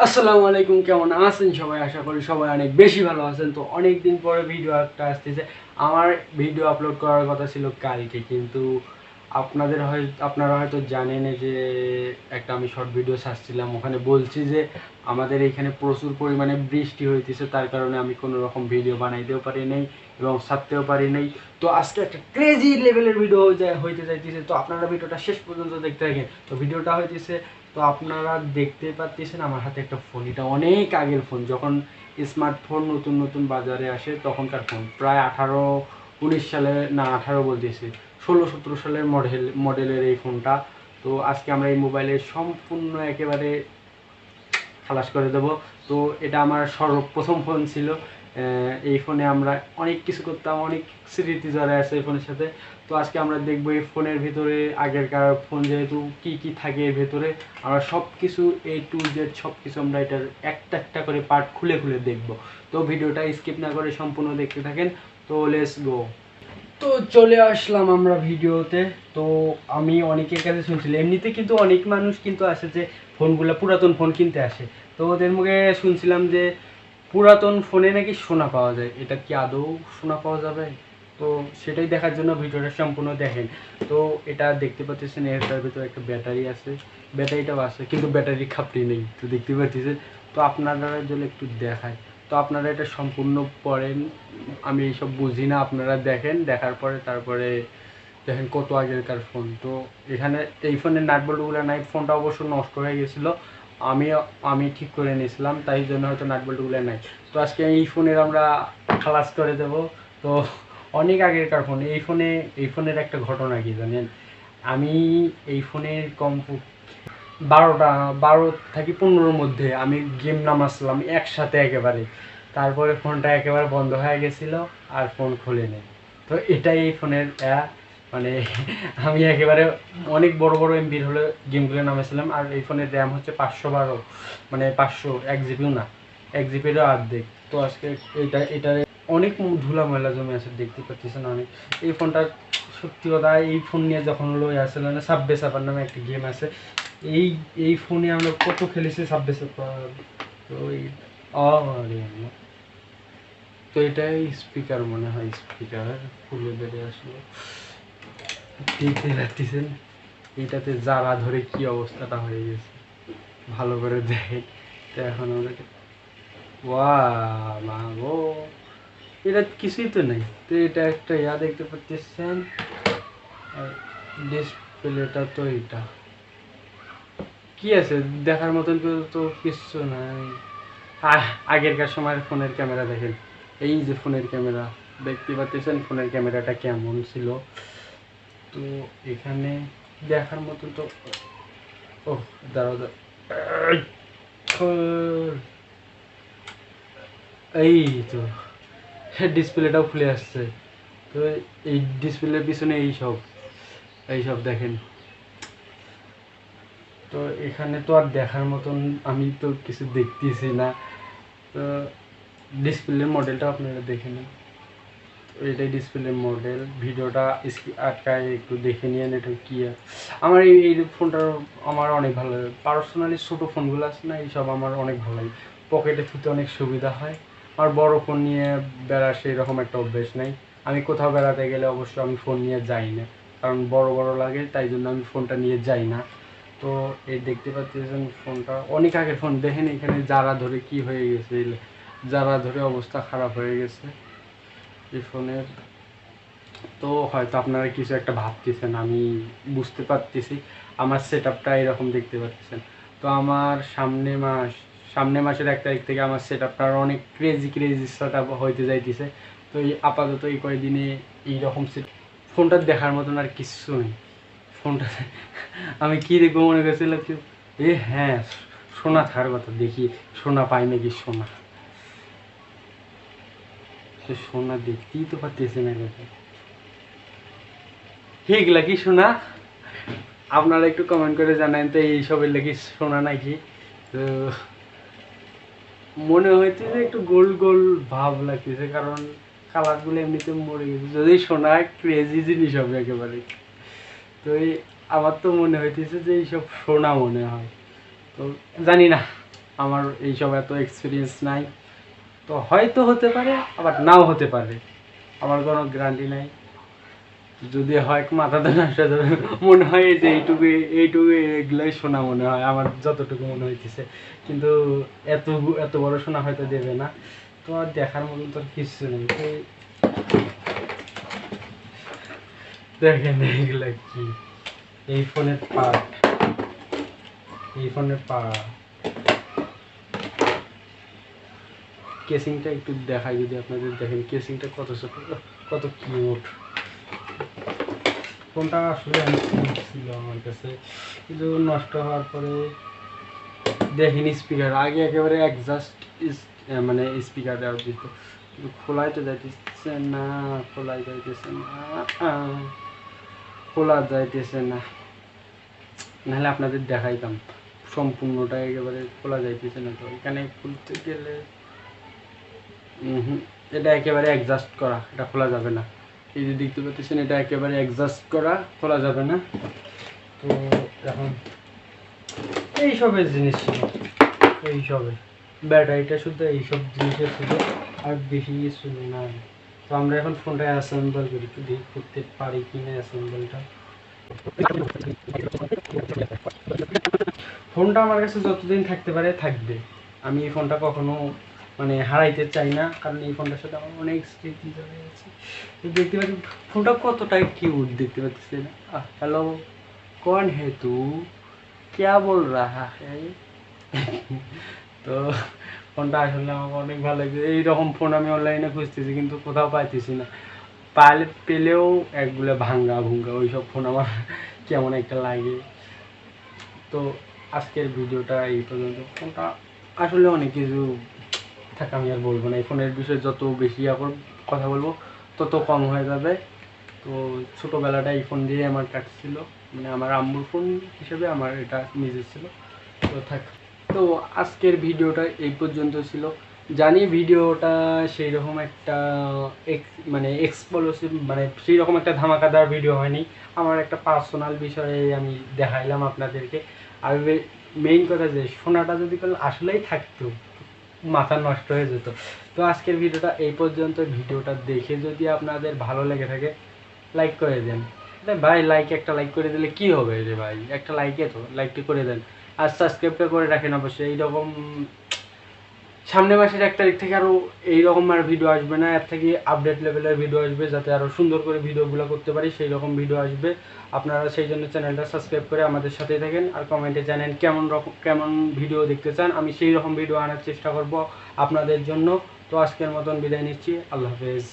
আসসালামু আলাইকুম, কেমন আছেন সবাই? আশা করি সবাই অনেক বেশি ভালো আছেন। তো অনেক দিন পরে ভিডিও একটা আসতেছে। আমার ভিডিও আপলোড করার কথা ছিল কালকে, কিন্তু আপনাদের হয় আপনারা হয়তো জানেন যে একটা আমি শর্ট ভিডিও ছাড়ছিলাম। ওখানে বলছি যে আমাদের এখানে প্রচুর পরিমাণে বৃষ্টি হইতেছে, তার কারণে আমি কোনো রকম ভিডিও বানাইতেও পারি নাই এবং ছাড়তেও পারি নাই। তো আজকে একটা ক্রেজি লেভেলের ভিডিও হইতে যাইতেছে। তো আপনারা ভিডিওটা শেষ পর্যন্ত দেখতে থাকেন। তো ভিডিওটা হইতেছে তো আপনারা দেখতে পাচ্ছেন আমার হাতে একটা ফোন এটা অনেক আগের ফোন যখন স্মার্টফোন নতুন নতুন বাজারে আসে, তখনকার ফোন প্রায় আঠারো, উনিশ সালে, না, আঠারো বলতেছি ষোলো, সতেরো সালের মডেল মডেলের এই ফোনটা তো আজকে আমরা এই মোবাইলে সম্পূর্ণ একেবারে খালাস করে দেব। তো এটা আমার সর্বপ্রথম ফোন ছিল। এই ফোনে আমরা অনেক কিছু করতাম, অনেক স্মৃতি জড়ায় আছে এই ফোনের সাথে। তো আজকে আমরা দেখব এই ফোনের ভিতরে, আগেরকার ফোন যেহেতু কি কি থাকে এর ভেতরে, আমরা সব কিছু এ টু জেড সব কিছু আমরা এটার একটা একটা করে পার্ট খুলে খুলে দেখব। তো ভিডিওটা স্কিপ না করে সম্পূর্ণ দেখতে থাকেন। তো লেটস গো তো চলে আসলাম আমরা ভিডিওতে। তো আমি অনেকের কাছে শুনছিলাম, এমনিতে কিন্তু অনেক মানুষ কিন্তু আসে যে ফোনগুলো পুরাতন ফোন কিনতে আসে। তো ওদের মুখে শুনছিলাম যে পুরাতন ফোনে নাকি সোনা পাওয়া যায়? এটা কি আদৌ সোনা পাওয়া যাবে? তো সেটাই দেখার জন্য ভিডিওটা সম্পূর্ণ দেখেন। তো এটা দেখতে পাচ্ছেন এটার ভিতরে একটা ব্যাটারি আছে। ব্যাটারিটাও আছে, কিন্তু ব্যাটারি খাপড়ি নেই, তো দেখতে পাচ্ছেন। তো আপনারা যদি একটু দেখায়। তো আপনারা এটা সম্পূর্ণ পড়েন, আমি এইসব বুঝি না, আপনারা দেখেন, দেখার পরে তারপরে দেখেন কত আগেরকার ফোন। তো এখানে এই ফোনের নাট নাই, ফোনটা অবশ্য নষ্ট হয়ে গেছিল। আমি আমি ঠিক করে নিয়েছিলাম, তাই জন্য হয়তো নাট বল্টুগুলো নাই। তো আজকে এই ফোনের আমরা খালাস করে দেব। তো অনেক আগেরকার ফোন, এই ফোনে, এই ফোনের একটা ঘটনা কি জানেন? আমি এই ফোনের কম বারোটা, বারো থাকি পনেরোর মধ্যে আমি গেম নামাচ্ছিলাম একসাথে একেবারে। তারপরে ফোনটা একেবারে বন্ধ হয়ে গেছিল আর ফোন খুলে নেই তো এটাই এই ফোনের মানে আমি একেবারে অনেক বড় বড় এমবির হলে গেমগুলো নামেছিলাম আর এই ফোনের র্যাম হচ্ছে পাঁচশো বারো মানে পাঁচশো, এক জিবিও না, এক জিবিরও অর্ধেক। তো আজকে এটা এটা অনেক ধুলা ময়লা জমে আছে, দেখতে পাচ্ছেন অনেক এই ফোনটা সত্যি কথা, এই ফোন নিয়ে যখন হলো আসলে না সাব্বে সাপার নামে একটা গেম আছে, এই এই ফোনে আমরা কত খেলেছি সাব্বে সাপার তো এই তো এটাই স্পিকার মনে হয় স্পিকার খুলে বেরিয়ে আসলো। দেখতে পাচ্ছেন এটাতে যারা ধরে কি অবস্থাটা হয়ে গেছে ভালো করে দেখে তো এখন আমরা ওয়া মা গো। এটা কিছুই তো নেই। তো এটা একটা ইয়া দেখতে পাচ্ছেন। ডিসপ্লেটা তো এটা। কি আছে? দেখার মতন তো কিছু নাই। আগেরকার সময়ের ফোনের ক্যামেরা দেখেন। এই যে ফোনের ক্যামেরা, দেখতে পাচ্ছেন ফোনের ক্যামেরাটা কেমন ছিল? তো এখানে দেখার মতন তো ও দাঁড়াও। এই, তো ডিসপ্লেটাও খুলে আসছে। তো এই ডিসপ্লের পিছনে এই সব এই সব দেখেন। তো এখানে তো আর দেখার মতন আমি তো কিছু দেখতেছি না। তো ডিসপ্লের মডেলটা আপনারা দেখে নিন। এটাই ডিসপ্লের মডেল ভিডিওটা আটকায় একটু দেখে নিন এটা কি। আমার এই এই ফোনটা আমার অনেক ভালো লাগে। পার্সোনালি ছোটো ফোনগুলো আছে না, এইসব আমার অনেক ভালো লাগে। পকেটে থুতে অনেক সুবিধা হয়। আর বড় ফোন নিয়ে বেড়া সেই রকম একটা অভ্যেস নাই। আমি কোথাও বেড়াতে গেলে অবশ্য আমি ফোন নিয়ে যাই না। কারণ বড় বড় লাগে, তাই জন্য আমি ফোনটা নিয়ে যাই না। তো এই দেখতে পাচ্ছেন ফোনটা। অনেক আগের ফোন, দেখেন এখানে যারা ধরে কি হয়ে গেছে, যারা ধরে অবস্থা খারাপ হয়ে গেছে। ফোনের তো হয়তো আপনারা কিছু একটা ভাবতেছেন, আমি বুঝতে পারতেছি। আমার সেট আপটা এরকম দেখতে পাচ্ছেন। তো আমার সামনে মাস, সামনে মাসের এক তারিখ থেকে আমার সেট আপটা অনেক ক্রেজি ক্রেজি সেট আপ হইতে যাইতেছে। তো এই আপাতত এই কয়েকদিনে এইরকম সেট ফোনটা দেখার মতন আর কিচ্ছু নেই। ফোনটা আমি কী দেখব মনে করছিলাম কি? এ হ্যাঁ সোনা থাকার কথা, দেখি, সোনা পাই নাকি সোনা। তো সোনা দেখতেই তো পারতেছে না কথা এগুলা কি সোনা? আপনারা একটু কমেন্ট করে জানান তো এইসবের লাগি সোনা নাকি? তো মনে হইতে যে একটু গোল গোল ভাব লাগতেছে, কারণ কালারগুলো এমনিতে মরে গেছে। যদি সোনা ক্রেজি জিনিস হবে একেবারে। তো এই আমার তো মনে হইতেছে যে এইসব সোনা মনে হয়। তো জানি না, আমার এইসব এত এক্সপিরিয়েন্স নাই। তো হয়তো হতে পারে, আবার নাও হতে পারে। আমার কোনো গ্যারান্টি নাই। যদি হয়, মাথা যাবে। মনে হয় যে এইটুকু এইটুকু এগুলোই শোনা মনে হয়, আমার যতটুকু মনে হইতেছে। কিন্তু এত এত বড় শোনা হয়তো দেবে না। তো আর দেখার মতন তো কিছু নেই। দেখেন এইগুলা কি। এই ফোনের পার্ট এই ফোনের পার্ট কেসিংটা একটু দেখাই যদি আপনাদের দেখেন কেসিংটা কত কত কিউট ফোনটা আসলে ছিল আমার কাছে। কিন্তু নষ্ট হওয়ার পরে দেখিনি স্পিকার আগে একেবারে একজাস্ট মানে স্পিকার দেওয়া দিত কিন্তু খোলাই তো যাইতেছে না, খোলাই যাইতেছে না, খোলা যাইতেছে না। নাহলে আপনাদের দেখাইতাম। সম্পূর্ণটা একেবারে খোলা যাইতেছে না তো। এখানে খুলতে গেলে এটা একেবারে অ্যাডজাস্ট করা, এটা খোলা যাবে না। এই যে দেখতে পাচ্ছেন, এটা একেবারে অ্যাডজাস্ট করা, খোলা যাবে না। তো এখন এইসবের জিনিস ছিল, এইসবের। ব্যাটারিটা শুধু এইসব জিনিসের ছিল, আর বেশি কিছু না। তো আমরা এখন ফোনটা অ্যাসেম্বল করি, একটু করতে পারি কি না অ্যাসেম্বলটা ফোনটা আমার কাছে যতদিন থাকতে পারে থাকবে। আমি এই ফোনটা কখনো মানে হারাইতে চাই না, কারণ এই ফোনটার সাথে আমার অনেক স্মৃতি জড়ে আছে। দেখতে পাচ্ছি, ফোনটা কতটাই কিউট দেখতে পাচ্ছি না। হ্যালো কন হে তু? ক্যা বল রাহা হে? তো ফোনটা আসলে আমাকে অনেক ভালো লাগছে। এইরকম ফোন আমি অনলাইনে খুঁজতেছি, কিন্তু কোথাও পাইতেছি না। পালে পেলেও একগুলো ভাঙ্গা ভুঙ্গা, ওইসব ফোন আমার কেমন একটা লাগে। তো আজকের ভিডিওটা এই পর্যন্ত। ফোনটা আসলে অনেক কিছু থাকা আমি আর বলব না। এই ফোনের বিষয়ে যত বেশি কথা বলব, তত কম হয়ে যাবে। তো ছোটোবেলাটা এই ফোন দিয়ে আমার কাটছিল। মানে আমার আম্মুর ফোন হিসেবে আমার এটা নিজের ছিল। তো থাক। তো আজকের ভিডিওটা এই পর্যন্ত ছিল। জানি ভিডিওটা সেই রকম একটা মানে এক্সপ্লোসিভ মানে সেই রকম একটা ধামাকাদার ভিডিও হয়নি। আমার একটা পার্সোনাল বিষয়ে আমি দেখাইলাম আপনাদেরকে। আর মেইন কথা যে, সোনাটা যদি আসলেই থাকতো মাথা নষ্ট হয়ে যেত। তো আজকের ভিডিওটা এই পর্যন্ত। ভিডিওটা দেখে যদি আপনাদের ভালো লেগে থাকে লাইক করে দেন। ভাই লাইক একটা লাইক করে দিলে কি হবে রে ভাই? একটা লাইকে তো লাইকটি করে দেন। আর সাবস্ক্রাইবটা করে রাখেন অবশ্যই। এইরকম সামনে মাসের এক তারিখ থেকে আরও এইরকম আর ভিডিও আসবে না। এর থেকে আপডেট লেভেলের ভিডিও আসবে যাতে আরও সুন্দর করে ভিডিওগুলো করতে পারি সেই রকম ভিডিও আসবে। আপনারা সেই জন্য চ্যানেলটা সাবস্ক্রাইব করে আমাদের সাথেই থাকেন আর কমেন্টে জানেন কেমন রকম, কেমন ভিডিও দেখতে চান। আমি সেই রকম ভিডিও আনার চেষ্টা করব আপনাদের জন্য। তো আজকের মতন বিদায় নিচ্ছি। আল্লাহ হাফেজ।